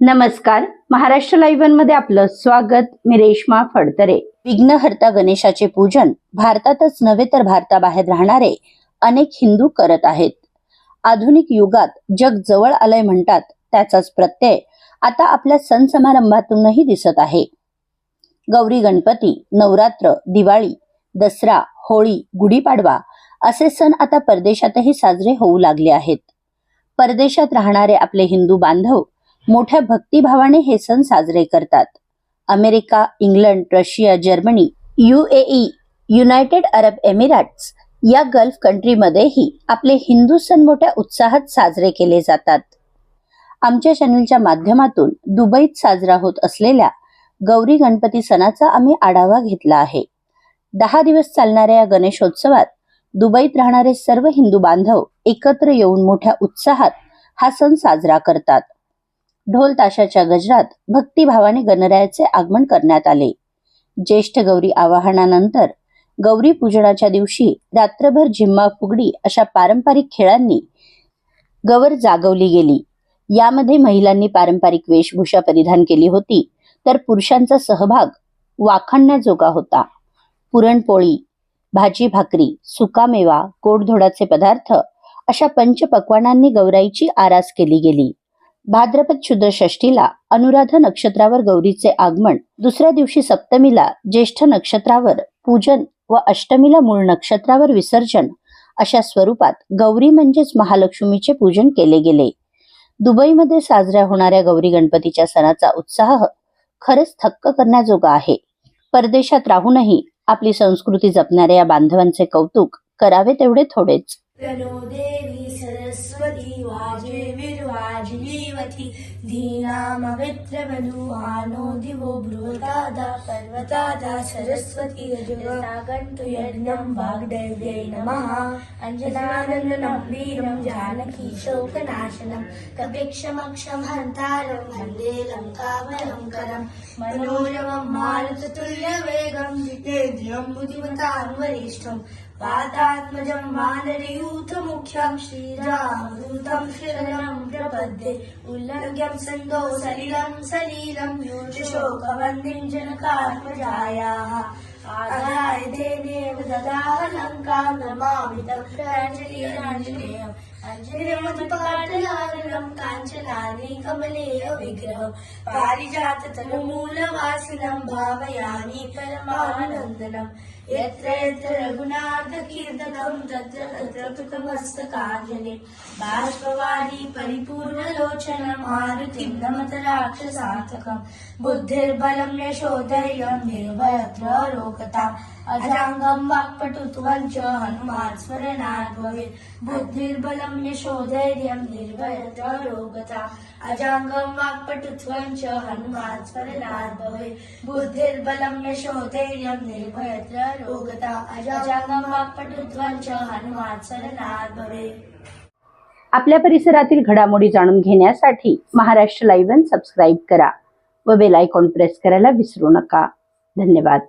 नमस्कार. महाराष्ट्र लाईव्हमध्ये आपलं स्वागत. मी रेश्मा फडतरे. विघ्नहर्ता गणेशाचे पूजन भारतातच नव्हे तर भारताबाहेर राहणारे अनेक हिंदू करत आहेत. आधुनिक युगात जग जवळ आलंय म्हणतात त्याचाच प्रत्यय आता आपल्या सण समारंभातूनही दिसत आहे. गौरी गणपती नवरात्र दिवाळी दसरा होळी गुढीपाडवा असे सण आता परदेशातही साजरे होऊ लागले आहेत. परदेशात राहणारे आपले हिंदू बांधव मोठ्या भक्तिभावाने हे सण साजरे करतात. America England Russia Germany UAE United Arab Emirates या गल्फ कंट्रीमध्येही आपले हिंदू सण मोठ्या उत्साहात साजरे केले जातात. आमच्या चॅनलच्या माध्यमातून दुबईत साजरा होत असलेल्या गौरी गणपती सणाचा आम्ही आढावा घेतला आहे. दहा दिवस चालणाऱ्या या गणेशोत्सवात दुबईत राहणारे सर्व हिंदू बांधव एकत्र येऊन मोठ्या उत्साहात हा सण साजरा करतात. ढोल ताशाच्या गजरात भक्तिभावाने गणरायाचे आगमन करण्यात आले. ज्येष्ठ गौरी आवाहनानंतर गौरी पूजनाच्या दिवशी रात्रभर झिम्मा फुगडी अशा पारंपरिक खेळांनी गवर जागवली गेली. यामध्ये महिलांनी पारंपरिक वेशभूषा परिधान केली होती तर पुरुषांचा सहभाग वाखाणण्याजोगा होता. पुरणपोळी भाजी भाकरी सुकामेवा गोडधोडाचे पदार्थ अशा पंचपक्वानांनी गौराईची आरास केली गेली. भाद्रपद शुद्र षष्टीला अनुराधा नक्षत्रावर गौरीचे आगमन दुसऱ्या दिवशी सप्तमीला ज्येष्ठ नक्षत्रावर पूजन व अष्टमीला मूळ नक्षत्रावर विसर्जन अशा स्वरूपात गौरी म्हणजेच महालक्ष्मीचे पूजन केले गेले. दुबईमध्ये साजऱ्या होणाऱ्या गौरी गणपतीच्या सणाचा उत्साह खरंच थक्क करण्याजोगा आहे. परदेशात राहूनही आपली संस्कृती जपणाऱ्या या बांधवांचे कौतुक करावे तेवढे थोडेच. देवी सरस्वती वाजे विर्वाजिनीवती धीनामवित्रवधूहानो दिवो बृहदादा पर्वतादा सरस्वती रजसागन्तु यज्ञं वाग्देव्यै नमः। अञ्जनानन्दनं वीरं जानकी शोकनाशनं। कपिक्षमक्षं हन्तारं वन्दे लङ्काभयङ्करं मनोरमं मारुततुल्यवेगं। जितेन्द्रियं बुद्धिमतां वरिष्ठम् पादात्मजं वानरयूथमुख्यं श्रीरामदूतं शरणं प्रपद्ये उल्लङ्घ्यं सन्दो सलिलं सलीलं शोकवन्दिं जनकात्मजायाः। आदाय देवेव ददाह लङ्कां नमामि तं प्राञ्जलिराञ्जनेयम् अञ्जलिमतिपाटलाननं काञ्चनानि कमलेय विग्रहं। पारिजाततनुमूलवासिनं भावयामि परमानन्दनम् यत्र यत्र रघुनाथकीर्तनं तत्र तत्र कृतमस्तकाञ्जलि बाष्पवादी परिपूर्णलोचनं मारुतिं नमत राक्षसार्थकम् बुद्धिर्बलं यशोधैर्यं निर्भयत्र लोकता। अजाङ्गं वाक्पटुत्वं च हनुमान् स्मरणात् भवेत् बुद्धिर्बलम् यशोधैर्यम् निर्भयत्र रोगता। अजाङ्गम् वाक्पटुत्वं च हनुमान् स्मरणात् भवेत् बुद्धिर्बलम् यशोधैर्यम् निर्भयत्र रोगता। अजाङ्गम् वाक्पटुत्वं च हनुमान् स्मरणात् भवेत् आपल्या परिसरातील घडामोडी जाणून घेण्यासाठी महाराष्ट्र लाईव्ह सबस्क्राईब करा व बेल आयकॉन प्रेस करायला विसरू नका. धन्यवाद.